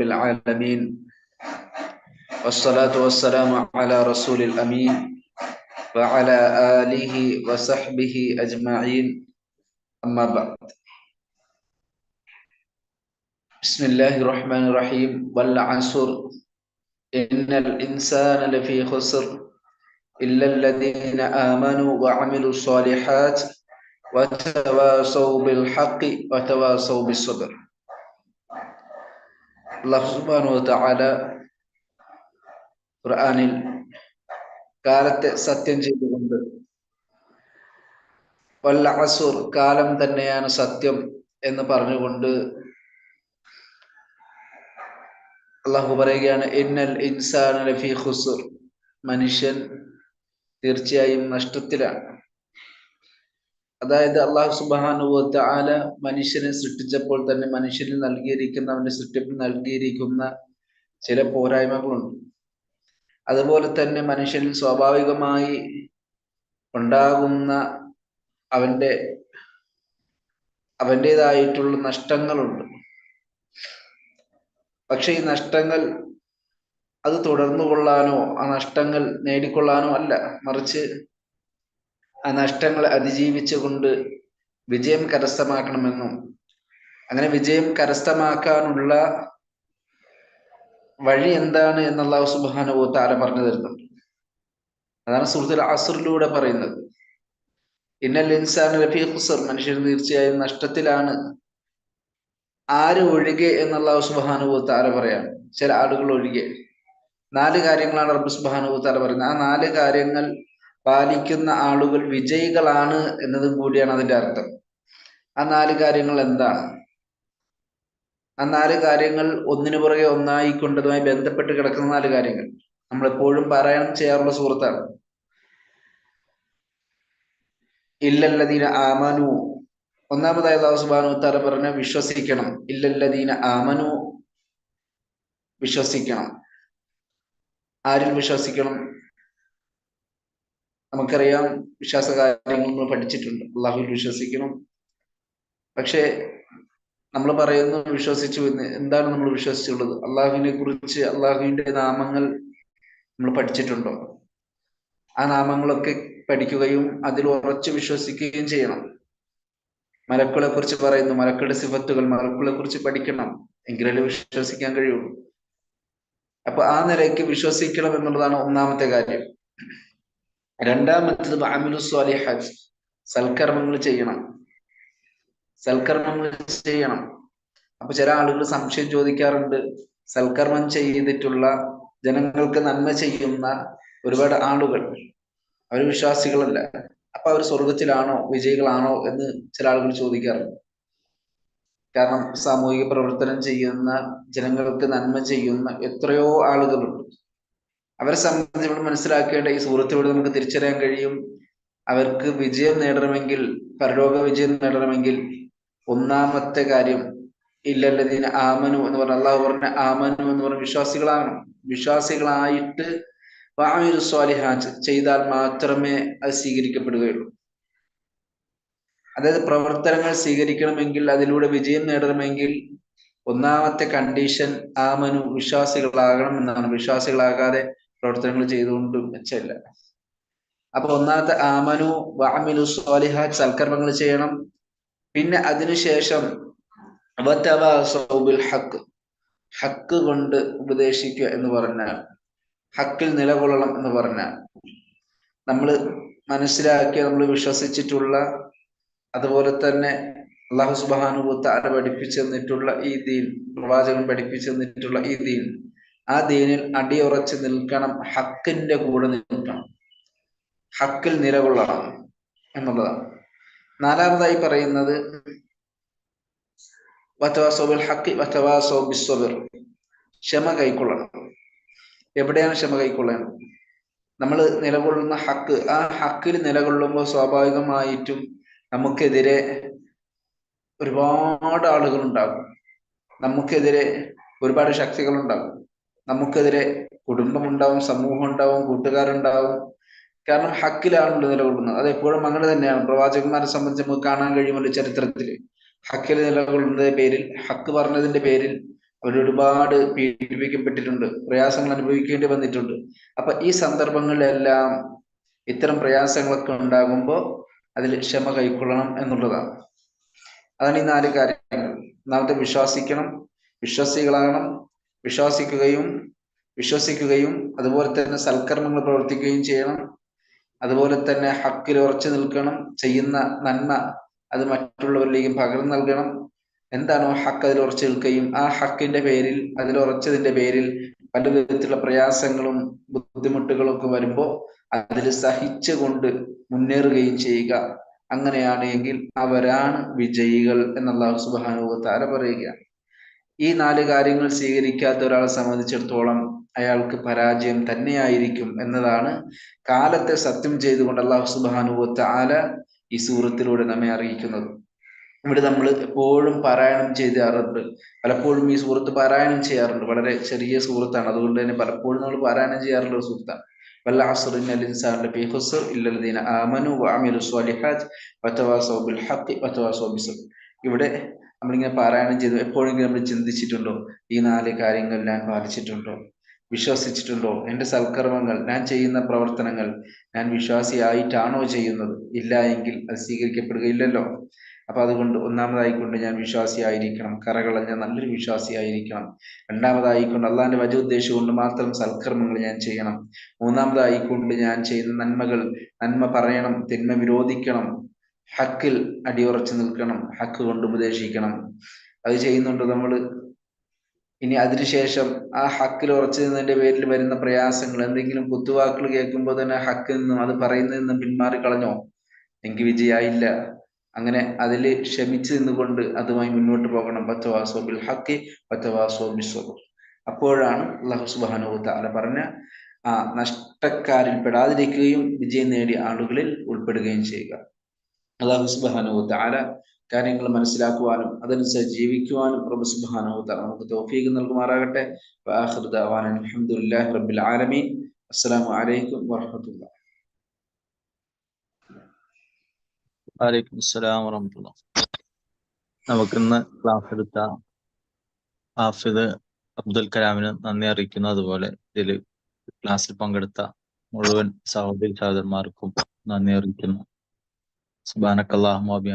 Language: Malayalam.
رب العالمين. والصلاة والسلام على رسول الأمين وعلى آله وصحبه أجمعين. أما بعد. بسم الله الرحمن الرحيم. والعصر إن الإنسان لفي خسر. إلا الذين آمنوا وعملوا الصالحات وتواصوا بالحق وتواصوا بالصبر. അള്ളാഹു സുബാനു താല ഖുർആനിൽ കാലത്തെ സത്യം ചെയ്തുകൊണ്ട് വല്ല അസുർ കാലം തന്നെയാണ് സത്യം എന്ന് പറഞ്ഞുകൊണ്ട് അള്ളാഹു പറയുകയാണ് ഇന്നൽ ഇൻസാൻ ലഫി ഖുസുർ. മനുഷ്യൻ തീർച്ചയായും നഷ്ടത്തിലാണ്. അതായത് അള്ളാഹു സുബാനുഭവത്തെ ആല മനുഷ്യനെ സൃഷ്ടിച്ചപ്പോൾ തന്നെ മനുഷ്യന് നൽകിയിരിക്കുന്ന അവന്റെ സൃഷ്ടിപ്പിൽ നൽകിയിരിക്കുന്ന ചില പോരായ്മകളുണ്ട്. അതുപോലെ തന്നെ മനുഷ്യനിൽ സ്വാഭാവികമായി ഉണ്ടാകുന്ന അവന്റെ അവന്റെതായിട്ടുള്ള നഷ്ടങ്ങളുണ്ട്. പക്ഷെ ഈ നഷ്ടങ്ങൾ അത് തുടർന്നു കൊള്ളാനോ ആ നഷ്ടങ്ങൾ നേടിക്കൊള്ളാനോ അല്ല. മറിച്ച് ആ നഷ്ടങ്ങൾ അതിജീവിച്ചുകൊണ്ട് വിജയം കരസ്ഥമാക്കണമെന്നും അങ്ങനെ വിജയം കരസ്ഥമാക്കാനുള്ള വഴി എന്താണ് എന്നുള്ള സുബാനുവോ താര പറഞ്ഞു തരുന്നുണ്ട് അതാണ് സുഹൃത്തുൽ അസുറിലൂടെ പറയുന്നത്. ഇന്നൽ ഇൻസാൻ റഫീ ഹുസർ മനുഷ്യൻ തീർച്ചയായും നഷ്ടത്തിലാണ്. ആര് ഒഴികെ എന്നുള്ള സുബാനുവോ താര പറയാണ് ചില ആളുകൾ ഒഴികെ. നാല് കാര്യങ്ങളാണ് റബ്ബ് സുബാനുഭവ താര പറയുന്നത്. ആ നാല് കാര്യങ്ങൾ പാലിക്കുന്ന ആളുകൾ വിജയികളാണ് എന്നതും കൂടിയാണ് അതിന്റെ അർത്ഥം. ആ നാല് കാര്യങ്ങൾ എന്താണ് ആ നാല് കാര്യങ്ങൾ ഒന്നിനു പുറകെ ഒന്നായി കൊണ്ടതുമായി ബന്ധപ്പെട്ട് കിടക്കുന്ന നാല് കാര്യങ്ങൾ. നമ്മൾ എപ്പോഴും പാരായണം ചെയ്യാറുള്ള സുഹൃത്താണ്. ഇല്ലല്ലദീന ആമനു. ഒന്നാമതായി അള്ളാഹു സുബാനു തല പറഞ്ഞ വിശ്വസിക്കണം. ഇല്ലല്ലദീന ആമനു വിശ്വസിക്കണം. ആരിൽ വിശ്വസിക്കണം? നമുക്കറിയാം വിശ്വാസ കാര്യങ്ങൾ നമ്മൾ പഠിച്ചിട്ടുണ്ട്. അള്ളാഹുവിൽ വിശ്വസിക്കണം. പക്ഷേ നമ്മൾ പറയുന്നു വിശ്വസിച്ചു എന്ന്. എന്താണ് നമ്മൾ വിശ്വസിച്ചുള്ളത്? അള്ളാഹുവിനെ കുറിച്ച് അള്ളാഹുവിന്റെ നാമങ്ങൾ നമ്മൾ പഠിച്ചിട്ടുണ്ടോ? ആ നാമങ്ങളൊക്കെ പഠിക്കുകയും അതിൽ ഉറച്ചു വിശ്വസിക്കുകയും ചെയ്യണം. മലക്കുകളെ കുറിച്ച് പറയുന്നു മലക്കുകളുടെ സിഫത്തുകൾ മലക്കുകളെ കുറിച്ച് പഠിക്കണം. എങ്കിലല്ലേ വിശ്വസിക്കാൻ കഴിയുള്ളൂ. അപ്പൊ ആ നിലയ്ക്ക് വിശ്വസിക്കണം എന്നുള്ളതാണ് ഒന്നാമത്തെ കാര്യം. രണ്ടാമത്തത് അമിലു സ്വാലിഹാജ് സൽക്കർമ്മങ്ങൾ ചെയ്യണം. സൽക്കർമ്മങ്ങൾ ചെയ്യണം. അപ്പൊ ചില ആളുകൾ സംശയം ചോദിക്കാറുണ്ട്. സൽക്കർമ്മം ചെയ്തിട്ടുള്ള ജനങ്ങൾക്ക് നന്മ ചെയ്യുന്ന ഒരുപാട് ആളുകൾ. അവർ വിശ്വാസികളല്ല. അപ്പൊ അവർ സ്വർഗത്തിലാണോ വിജയികളാണോ എന്ന് ചില ആളുകൾ ചോദിക്കാറുണ്ട്. കാരണം സാമൂഹിക പ്രവർത്തനം ചെയ്യുന്ന ജനങ്ങൾക്ക് നന്മ ചെയ്യുന്ന എത്രയോ ആളുകളുണ്ട്. അവരെ സംബന്ധിച്ച് നമ്മൾ മനസ്സിലാക്കേണ്ട ഈ സുഹൃത്തിലൂടെ നമുക്ക് തിരിച്ചറിയാൻ കഴിയും. അവർക്ക് വിജയം നേടണമെങ്കിൽ പരലോക വിജയം നേടണമെങ്കിൽ ഒന്നാമത്തെ കാര്യം ഇല്ലല്ലതിന് ആമനു എന്ന് പറഞ്ഞ അള്ളാഹു പറഞ്ഞ ആമനു എന്ന് പറഞ്ഞ വിശ്വാസികളാണ് വിശ്വാസികളായിട്ട് വാമിരു ചെയ്താൽ മാത്രമേ അത് സ്വീകരിക്കപ്പെടുകയുള്ളൂ. അതായത് പ്രവർത്തനങ്ങൾ സ്വീകരിക്കണമെങ്കിൽ അതിലൂടെ വിജയം നേടണമെങ്കിൽ ഒന്നാമത്തെ കണ്ടീഷൻ ആമനു വിശ്വാസികളാകണം എന്നാണ്. വിശ്വാസികളാകാതെ പ്രവർത്തനങ്ങൾ ചെയ്തുകൊണ്ട് മെച്ചമില്ല. അപ്പൊ ഒന്നാമത്തെ ആമനു വാമിനു സ്വാലിഹ സൽക്കർമ്മങ്ങൾ ചെയ്യണം. പിന്നെ അതിനുശേഷം ഹക്ക് ഹക്ക് കൊണ്ട് ഉപദേശിക്കുക എന്ന് പറഞ്ഞാൽ ഹക്കിൽ നിലകൊള്ളണം എന്ന് പറഞ്ഞാൽ നമ്മൾ മനസ്സിലാക്കിയ നമ്മൾ വിശ്വസിച്ചിട്ടുള്ള അതുപോലെ തന്നെ അള്ളാഹു ആരെ പഠിപ്പിച്ചു തന്നിട്ടുള്ള ഈ ദീൻ പ്രവാചകൻ പഠിപ്പിച്ചു തന്നിട്ടുള്ള ഈ ദീൻ ആ ദീനിൽ അടിയുറച്ച് നിൽക്കണം ഹക്കിന്റെ കൂടെ നിൽക്കണം. ഹക്കിൽ നിലകൊള്ളണം എന്നുള്ളതാണ്. നാലാമതായി പറയുന്നത് ഹക്കി ക്ഷമ കൈക്കൊള്ളണം. എവിടെയാണ് ക്ഷമ കൈക്കൊള്ളേണ്ടത്? നമ്മൾ നിലകൊള്ളുന്ന ഹക്ക് ആ ഹക്കിൽ നിലകൊള്ളുമ്പോൾ സ്വാഭാവികമായിട്ടും നമുക്കെതിരെ ഒരുപാട് ആളുകൾ ഉണ്ടാകും നമുക്കെതിരെ ഒരുപാട് ശക്തികൾ ഉണ്ടാകും നമുക്കെതിരെ കുടുംബം ഉണ്ടാവും സമൂഹം ഉണ്ടാവും കൂട്ടുകാരുണ്ടാവും. കാരണം ഹക്കിലാണല്ലോ നിലകൊള്ളുന്നത്. അത് എപ്പോഴും അങ്ങനെ തന്നെയാണ്. പ്രവാചകന്മാരെ സംബന്ധിച്ച് നമുക്ക് കാണാൻ കഴിയുമല്ലോ ചരിത്രത്തിൽ ഹക്കിൽ നിലകൊള്ളുന്നതിന്റെ പേരിൽ ഹക്ക് പറഞ്ഞതിന്റെ പേരിൽ അവർ ഒരുപാട് പീഡിപ്പിക്കപ്പെട്ടിട്ടുണ്ട്. പ്രയാസങ്ങൾ അനുഭവിക്കേണ്ടി വന്നിട്ടുണ്ട്. അപ്പൊ ഈ സന്ദർഭങ്ങളിലെല്ലാം ഇത്തരം പ്രയാസങ്ങളൊക്കെ ഉണ്ടാകുമ്പോൾ അതിൽ ക്ഷമ കൈക്കൊള്ളണം എന്നുള്ളതാണ്. അതാണ് ഈ നാല് കാര്യങ്ങൾ. ഒന്നാമത്തെ വിശ്വസിക്കണം വിശ്വാസികളാകണം വിശ്വസിക്കുകയും വിശ്വസിക്കുകയും അതുപോലെ തന്നെ സൽക്കർമ്മങ്ങൾ പ്രവർത്തിക്കുകയും ചെയ്യണം. അതുപോലെ തന്നെ ഹക്കിൽ ഉറച്ചു നിൽക്കണം. ചെയ്യുന്ന നന്മ അത് മറ്റുള്ളവരിലേക്കും പകർന്നു നൽകണം. എന്താണോ ഹക്ക് അതിൽ ഉറച്ചു നിൽക്കുകയും ആ ഹക്കിന്റെ പേരിൽ അതിൽ ഉറച്ചതിന്റെ പേരിൽ പല വിധത്തിലുള്ള പ്രയാസങ്ങളും ബുദ്ധിമുട്ടുകളും ഒക്കെ വരുമ്പോൾ അതിൽ സഹിച്ചുകൊണ്ട് മുന്നേറുകയും ചെയ്യുക. അങ്ങനെയാണെങ്കിൽ അവരാണ് വിജയികൾ എന്നുള്ള സുബാനുഭവത്താര പറയുകയാണ്. ഈ നാല് കാര്യങ്ങൾ സ്വീകരിക്കാത്ത ഒരാളെ സംബന്ധിച്ചിടത്തോളം അയാൾക്ക് പരാജയം തന്നെയായിരിക്കും എന്നതാണ് കാലത്തെ സത്യം ചെയ്തുകൊണ്ട് അള്ളാഹു സുബാനുവത്ത് ആല ഈ സൂറത്തിലൂടെ നമ്മെ അറിയിക്കുന്നത്. ഇവിടെ നമ്മൾ എപ്പോഴും പാരായണം ചെയ്യാറുണ്ട് പലപ്പോഴും ഈ സൂറത്ത് പാരായണം ചെയ്യാറുണ്ട്. വളരെ ചെറിയ സൂറത്താണ്. അതുകൊണ്ട് തന്നെ പലപ്പോഴും നമ്മൾ പാരായണം ചെയ്യാറുള്ള ഒരു സൂറത്താണ്. ഇവിടെ നമ്മളിങ്ങനെ പാരായണം ചെയ്തു. എപ്പോഴെങ്കിലും നമ്മൾ ചിന്തിച്ചിട്ടുണ്ടോ? ഈ നാല് കാര്യങ്ങൾ ഞാൻ പാലിച്ചിട്ടുണ്ടോ വിശ്വസിച്ചിട്ടുണ്ടോ? എന്റെ സൽക്കർമ്മങ്ങൾ ഞാൻ ചെയ്യുന്ന പ്രവർത്തനങ്ങൾ ഞാൻ വിശ്വാസിയായിട്ടാണോ ചെയ്യുന്നത്? ഇല്ല എങ്കിൽ അത് സ്വീകരിക്കപ്പെടുകയില്ലല്ലോ. അപ്പൊ അതുകൊണ്ട് ഒന്നാമതായിക്കൊണ്ട് ഞാൻ വിശ്വാസിയായിരിക്കണം. കറകളഞ്ഞ നല്ലൊരു വിശ്വാസിയായിരിക്കണം. രണ്ടാമതായിക്കൊണ്ട് അള്ളാഹിന്റെ വജ ഉദ്ദേശിച്ചുകൊണ്ട് മാത്രം സൽക്കർമ്മങ്ങൾ ഞാൻ ചെയ്യണം. മൂന്നാമതായിക്കൊണ്ട് ഞാൻ ചെയ്യുന്ന നന്മകൾ നന്മ പറയണം തിന്മ വിരോധിക്കണം. ഹക്കിൽ അടിയുറച്ചു നിൽക്കണം ഹക്ക് കൊണ്ട് ഉപദേശിക്കണം. അത് ചെയ്യുന്നുണ്ട് നമ്മൾ ഇനി അതിനുശേഷം ആ ഹക്കിൽ ഉറച്ചു നിന്നതിന്റെ പേരിൽ വരുന്ന പ്രയാസങ്ങൾ എന്തെങ്കിലും കുത്തുവാക്കുകൾ കേൾക്കുമ്പോൾ തന്നെ ഹക്കിൽ നിന്നും അത് പറയുന്നതിൽ നിന്നും പിന്മാറി കളഞ്ഞോ എനിക്ക് വിജയായില്ല. അങ്ങനെ അതിൽ ക്ഷമിച്ചു നിന്നുകൊണ്ട് അതുമായി മുന്നോട്ട് പോകണം. പത്തവാസോ ബിൽ ഹക്കി പത്തവാസോ ബിസ്വബ് അപ്പോഴാണ് അള്ളാഹു സുബാനു താല പറഞ്ഞ ആ നഷ്ടക്കാരിൽ പെടാതിരിക്കുകയും വിജയം നേടിയ ആളുകളിൽ ഉൾപ്പെടുകയും ചെയ്യുക. അള്ളാഹു സുബാനോ താര കാര്യങ്ങൾ മനസ്സിലാക്കുവാനും അതനുസരിച്ച് ജീവിക്കുവാനും റബ്ബ് തആല നമുക്ക് തോഫീക്ക് നൽകുമാറാകട്ടെ. അൽഹംദുലില്ലാഹി റബ്ബിൽ ആലമീൻ. അസ്സലാമു അലൈക്കും അസ്സലാം വറഹമത്തുള്ള നമുക്കിന്ന് ക്ലാസ് എടുത്ത ഹാഫിദ് അബ്ദുൽ കലാമിന് നന്ദി അറിയിക്കുന്നു. അതുപോലെ ഇതിൽ ക്ലാസ്സിൽ പങ്കെടുത്ത മുഴുവൻ സഹോദരി സഹോദരന്മാർക്കും നന്ദി അറിയിക്കുന്നു. Subhanakallahumma